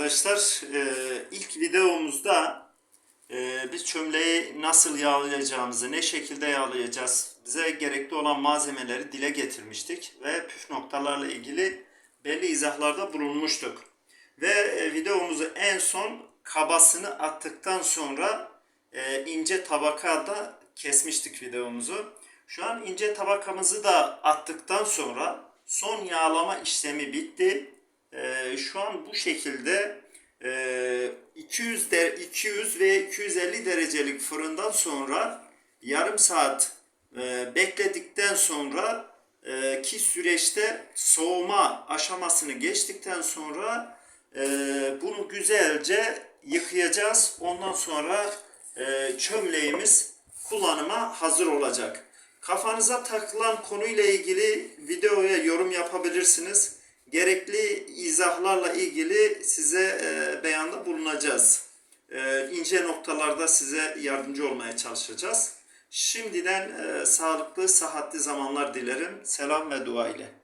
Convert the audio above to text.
Arkadaşlar e, ilk videomuzda e, biz çömleği nasıl yağlayacağımızı, ne şekilde yağlayacağız, bize gerekli olan malzemeleri dile getirmiştik ve püf noktalarla ilgili belli izahlarda bulunmuştuk. Ve e, videomuzu en son kabasını attıktan sonra ince tabakada kesmiştik videomuzu. Şu an ince tabakamızı da attıktan sonra son yağlama işlemi bitti. Şu an bu şekilde e, 200 de, 200 ve 250 derecelik fırından sonra yarım saat e, bekledikten sonra e, ki süreçte soğuma aşamasını geçtikten sonra e, bunu güzelce yıkayacağız. Ondan sonra e, çömleğimiz kullanıma hazır olacak. Kafanıza takılan konuyla ilgili videoya yorum yapabilirsiniz. Gerekli izahlarla ilgili size e, beyanda bulunacağız. E, ince noktalarda size yardımcı olmaya çalışacağız. Şimdiden e, sağlıklı, sıhhatli zamanlar dilerim. Selam ve dua ile.